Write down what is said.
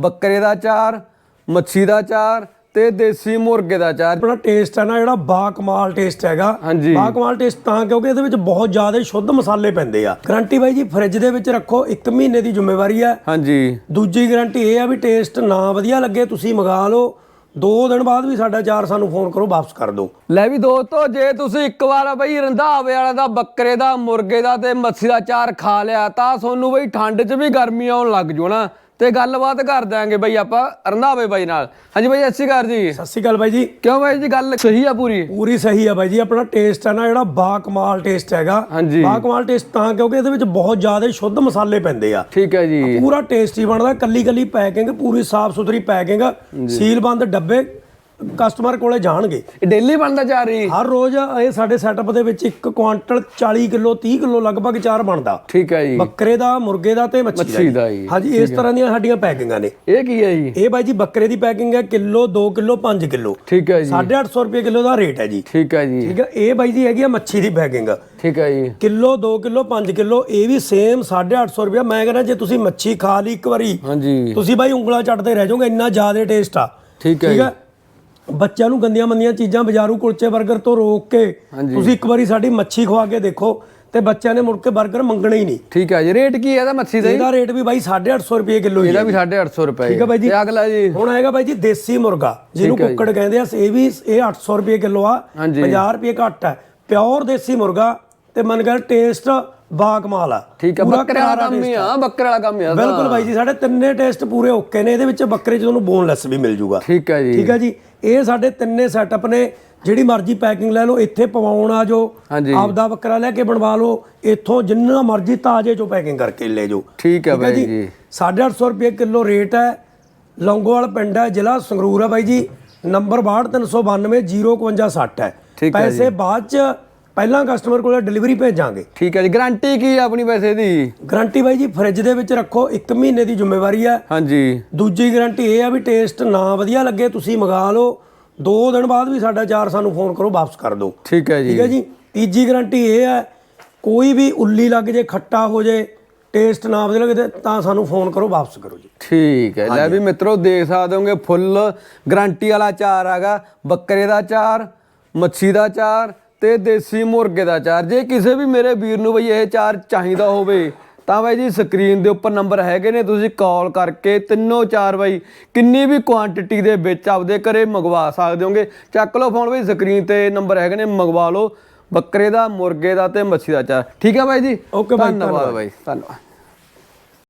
ਬੱਕਰੇ ਦਾ ਚਾਰ ਮੱਛੀ ਦਾ ਚਾਰ ਤੇ ਦੇਸੀ ਮੁਰਗੇ ਦਾ ਚਾਰ। ਆਪਣਾ ਟੇਸਟ ਹੈ ਨਾ ਜਿਹੜਾ ਬਾ ਕਮਾਲ ਟੇਸਟ ਹੈਗਾ। ਹਾਂਜੀ। ਬਾ ਕਮਾਲ ਟੇਸਟ ਤਾਂ ਕਿਉਂਕਿ ਇਹਦੇ ਵਿੱਚ ਬਹੁਤ ਜ਼ਿਆਦਾ ਸ਼ੁੱਧ ਮਸਾਲੇ ਪੈਂਦੇ ਆ। ਗਰੰਟੀ ਬਾਈ ਜੀ ਫ੍ਰਿਜ ਦੇ ਵਿੱਚ ਰੱਖੋ 1 ਮਹੀਨੇ ਦੀ ਜ਼ਿੰਮੇਵਾਰੀ ਹੈ। ਹਾਂਜੀ। ਦੂਜੀ ਗਾਰੰਟੀ ਇਹ ਆ ਵੀ ਟੇਸਟ ਨਾ ਵਧੀਆ ਲੱਗੇ ਤੁਸੀਂ ਮੰਗਾ ਲਓ। ਦੋ ਦਿਨ ਬਾਅਦ ਵੀ ਸਾਡਾ ਚਾਰ ਸਾਨੂੰ ਫੋਨ ਕਰੋ ਵਾਪਸ ਕਰ ਦਿਓ। ਲੈ ਵੀ ਦੋਸਤੋ ਜੇ ਤੁਸੀਂ ਇੱਕ ਵਾਰ ਬਈ ਰੰਧਾਵੇ ਵਾਲਾ ਦਾ ਬੱਕਰੇ ਦਾ ਮੁਰਗੇ ਦਾ ਤੇ ਮੱਛੀ ਦਾ ਚਾਰ ਖਾ ਲਿਆ ਤਾਂ ਤੁਹਾਨੂੰ ਬਈ ਠੰਡ 'ਚ ਵੀ ਗਰਮੀ ਆਉਣ ਲੱਗ ਜੂ ਨਾ। ਤੇ ਗੱਲਬਾਤ ਕਰ ਦਾਂਗੇ ਬਈ ਆਪਾਂ ਰੰਧਾਵੇ ਬਾਈ ਨਾਲ। ਹਾਂਜੀ ਬਾਈ ਅੱਛੀ ਕਰ ਜੀ। ਸਤਿ ਸ਼੍ਰੀ ਅਕਾਲ ਬਾਈ ਜੀ। ਕਿਉਂ ਬਾਈ ਜੀ ਗੱਲ ਸਹੀ ਆ ਪੂਰੀ? ਪੂਰੀ ਸਹੀ ਆ ਬਾਈ ਜੀ ਆਪਣਾ ਟੇਸਟ ਹੈ ਨਾ ਜਿਹੜਾ ਬਾ ਕਮਾਲ ਟੇਸਟ ਹੈਗਾ। ਬਾ ਕਮਾਲ ਟੇਸਟ ਤਾਂ ਕਿਉਂਕਿ ਇਹਦੇ ਵਿੱਚ ਬਹੁਤ ਜ਼ਿਆਦਾ ਸ਼ੁੱਧ ਮਸਾਲੇ ਪੈਂਦੇ ਆ। ਠੀਕ ਹੈ ਜੀ। ਪੂਰਾ ਟੇਸਟੀ ਬਣਦਾ ਕੱਲੀ ਕੱਲੀ ਪੈਕਿੰਗ ਪੂਰੀ ਸਾਫ਼ ਸੁਥਰੀ ਪੈਕਿੰਗ ਸੀਲ ਬੰਦ ਡੱਬੇ ਕਸਟਮਰ ਕੋਲੇ ਜਾਣਗੇ। ਇਹ ਡੇਲੀ ਬਣਦਾ ਚਾਰ ਹੀ ਹਰ ਰੋਜ਼ ਇਹ ਸਾਡੇ ਸੈਟਅਪ ਦੇ ਵਿੱਚ 1 ਕੁਆਂਟਲ 40 ਕਿਲੋ 30 ਕਿਲੋ ਲਗਭਗ ਚਾਰ ਬਣਦਾ। ਠੀਕ ਹੈ ਜੀ। ਬੱਕਰੇ ਦਾ ਮੁਰਗੇ ਦਾ ਤੇ ਮੱਛੀ ਦਾ ਜੀ। ਜੀ। ਹਾਂਜੀ ਇਸ ਤਰ੍ਹਾਂ ਦੀਆਂ ਸਾਡੀਆਂ ਪੈਕਿੰਗਾਂ ਨੇ। ਇਹ ਕੀ ਹੈ ਜੀ? ਇਹ ਬਾਈ ਜੀ ਬੱਕਰੇ ਦੀ ਪੈਕਿੰਗ ਹੈ ਕਿਲੋ 2 ਕਿਲੋ 5 ਕਿਲੋ। ਠੀਕ ਹੈ ਜੀ। 850 ਰੁਪਏ ਕਿਲੋ ਦਾ ਰੇਟ ਹੈ ਜੀ। ਠੀਕ ਹੈ ਜੀ। ਠੀਕ ਹੈ ਇਹ ਬਾਈ ਜੀ ਹੈਗੀ ਆ ਮੱਛੀ ਦੀ ਪੈਕਿੰਗ। ਠੀਕ ਹੈ ਜੀ। ਕਿਲੋ 2 ਕਿਲੋ 5 ਕਿਲੋ ਇਹ ਵੀ ਸੇਮ 850 ਰੁਪਏ। ਮੈਂ ਕਹਿੰਦਾ ਜੇ ਤੁਸੀਂ ਮੱਛੀ ਖਾ ਲਈ ਇੱਕ ਵਾਰੀ ਹਾਂਜੀ। ਤੁਸੀਂ ਬਾਈ ਉਂਗਲਾਂ ਚੱਟਦੇ ਰਹਿ ਜਾਓਗੇ ਇੰਨਾ ਜ਼ਿਆਦਾ ਟੇਸਟ ਆ। ਠੀਕ ਹੈ ਠੀਕ ਜੀ। ਹੈ ਬੱਚਿਆਂ ਨੂੰ ਗੰਦੀਆਂ ਮੰਦੀਆਂ ਚੀਜ਼ਾਂ ਬਾਜ਼ਾਰੂ ਕੁਲਚੇ 버ਗਰ ਤੋਂ ਰੋਕ ਕੇ ਤੁਸੀਂ ਇੱਕ ਵਾਰੀ ਸਾਡੀ ਮੱਛੀ ਖਵਾ ਕੇ ਦੇਖੋ ਤੇ ਬੱਚਿਆਂ ਨੇ ਮੁੜ ਕੇ 버ਗਰ ਮੰਗਣੇ ਹੀ ਨਹੀਂ ਠੀਕ ਹੈ ਜੀ ਰੇਟ ਕੀ ਹੈ ਇਹਦਾ ਮੱਛੀ ਦਾ ਜੀ? ਇਹਦਾ ਰੇਟ ਵੀ ਬਾਈ 850 ਰੁਪਏ ਕਿਲੋ ਹੀ ਇਹਦਾ ਵੀ 850 ਰੁਪਏ ਠੀਕ ਹੈ ਬਾਈ ਜੀ। ਤੇ ਅਗਲਾ ਜੀ ਹੁਣ ਆਏਗਾ ਬਾਈ ਜੀ ਦੇਸੀ ਮੁਰਗਾ ਜਿਹਨੂੰ ਜੀ। ਕੁੱਕੜ ਕਹਿੰਦੇ ਆ ਇਹ ਵੀ ਇਹ 800 ਰੁਪਏ ਕਿਲੋ ਆ ਹਾਂਜੀ। 50 ਰੁਪਏ ਘੱਟ ਹੈ ਪਿਓਰ ਦੇਸੀ ਮੁਰਗਾ ਤੇ ਮਨ ਕਰ ਟੇਸਟ ਬਾ ਕਮਾਲ ਆ। ਠੀਕ ਪੂਰਾ ਬੱਕਰੇ ਵਾਲਾ ਕੰਮ ਹੀ ਆ ਬੱਕਰੇ ਵਾਲਾ ਕੰਮ ਹੀ ਆ। ਬਿਲਕੁਲ ਬਾਈ ਜੀ ਸਾਡੇ ਤਿੰਨੇ ਟੇਸਟ ਪੂਰੇ ਓਕੇ ਨੇ ਇਹਦੇ ਵਿੱਚ ਬੱਕਰੇ ਚ ਤੁਹਾਨੂੰ ਬੋਨਲੈਸ ਵੀ ਮਿਲ ਜੂਗਾ। ਠੀਕ ਹੈ ਜੀ। ਠੀਕ ਹੈ ਜੀ ਇਹ ਸਾਡੇ ਤਿੰਨੇ ਸੈਟਅਪ ਨੇ ਜਿਹੜੀ ਮਰਜ਼ੀ ਪੈਕਿੰਗ ਲੈ ਲਓ ਇੱਥੇ ਪਵਾਉਣ ਆ ਜੋ। ਆਪਦਾ ਬੱਕਰਾ ਲੈ ਕੇ ਬਣਵਾ ਲਓ ਇੱਥੋਂ ਜਿੰਨਾ ਮਰਜ਼ੀ ਤਾਜ਼ੇ ਚੋਂ ਪੈਕਿੰਗ ਕਰਕੇ ਲੈ ਜਾਓ। ਠੀਕ ਹੈ ਬਾਈ ਜੀ? 850 ਰੁਪਏ ਕਿਲੋ ਰੇਟ ਹੈ ਲੌਂਗੋਵਾਲ ਪਿੰਡ ਹੈ ਜ਼ਿਲ੍ਹਾ ਸੰਗਰੂਰ ਹੈ ਬਾਈ ਜੀ। ਨੰਬਰ 6239055060 ਹੈ। ਠੀਕ ਹੈ ਪੈਸੇ ਬਾਅਦ ਚ ਪਹਿਲਾਂ ਕਸਟਮਰ ਕੋਲ ਡਿਲੀਵਰੀ ਭੇਜਾਂਗੇ। ਠੀਕ ਹੈ ਜੀ ਗਾਰੰਟੀ ਕੀ ਹੈ ਆਪਣੀ ਪੈਸੇ ਦੀ ਗਾਰੰਟੀ ਬਾਈ ਜੀ ਫ੍ਰਿਜ ਦੇ ਵਿੱਚ ਰੱਖੋ 1 ਮਹੀਨੇ ਦੀ ਜ਼ਿੰਮੇਵਾਰੀ ਹੈ ਹਾਂਜੀ। ਦੂਜੀ ਗਾਰੰਟੀ ਇਹ ਆ ਵੀ ਟੇਸਟ ਨਾ ਵਧੀਆ ਲੱਗੇ ਤੁਸੀਂ ਮੰਗਾ ਲਓ। ਦੋ ਦਿਨ ਬਾਅਦ ਵੀ ਸਾਡਾ ਚਾਰ ਸਾਨੂੰ ਫੋਨ ਕਰੋ ਵਾਪਸ ਕਰ ਦਿਓ। ਠੀਕ ਹੈ ਠੀਕ ਜੀ ਹੈ ਜੀ? ਤੀਜੀ ਗਾਰੰਟੀ ਇਹ ਹੈ ਕੋਈ ਵੀ ਉੱਲੀ ਲੱਗ ਜੇ ਖੱਟਾ ਹੋ ਜੇ ਟੇਸਟ ਨਾ ਵਧੀਆ ਲੱਗੇ ਤਾਂ ਸਾਨੂੰ ਫੋਨ ਕਰੋ ਵਾਪਸ ਕਰੋ ਜੀ। ਠੀਕ ਹੈ। ਲੈ ਵੀ ਮਿੱਤਰੋ ਦੇਖ ਸਕਦੇ ਹੋਗੇ ਫੁੱਲ ਗਾਰੰਟੀ ਵਾਲਾ ਚਾਰ ਹੈਗਾ। ਬੱਕਰੇ ਦਾ ਚਾਰ ਮੱਛੀ ਦਾ ਚਾਰ ਤੇ ਦੇਸੀ ਮੁਰਗੇ ਦਾ ਚਾਰ। ਜੇ ਕਿਸੇ ਵੀ ਮੇਰੇ ਵੀਰ ਨੂੰ ਬਈ ਇਹ ਚਾਰ ਚਾਹੀਦਾ ਹੋਵੇ ਤਾਂ ਬਾਈ ਜੀ ਸਕਰੀਨ ਦੇ ਉੱਪਰ ਨੰਬਰ ਹੈਗੇ ਨੇ ਤੁਸੀਂ ਕਾਲ ਕਰਕੇ ਤਿੰਨੋਂ ਚਾਰ ਬਾਈ ਕਿੰਨੀ ਵੀ ਕੁਆਂਟੀਟੀ ਦੇ ਵਿੱਚ ਆਪਦੇ ਘਰੇ ਮੰਗਵਾ ਸਕਦੇ ਹੋਗੇ। ਚੱਕ ਲਓ ਫੋਨ ਬਈ ਸਕਰੀਨ ਤੇ ਨੰਬਰ ਹੈਗੇ ਨੇ ਮੰਗਵਾ ਲਓ। ਬੱਕਰੇ ਦਾ ਮੁਰਗੇ ਦਾ ਤੇ ਮੱਛੀ ਦਾ ਚਾਰ। ਠੀਕ ਹੈ ਬਾਈ ਜੀ? ਬਾਈ, ਧੰਨਵਾਦ ਧੰਨਵਾਦ। ਬਾਈ ਧੰਨਵਾਦ।